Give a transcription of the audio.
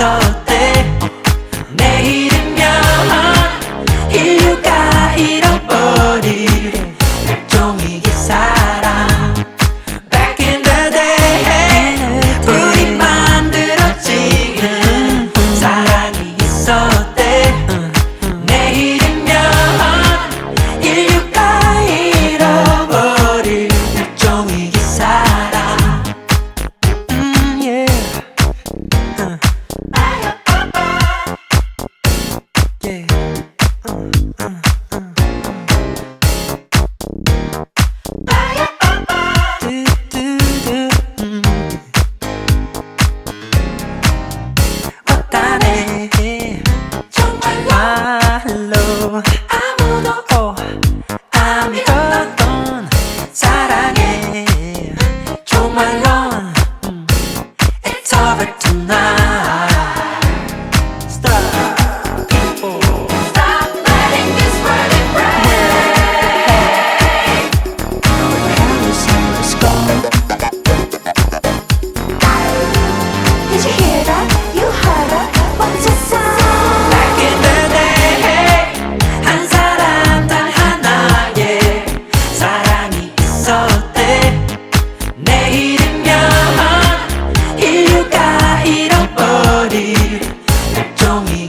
all 아무도 어, 아무것도 건 사랑해 정말로 음. It's over tonight. know me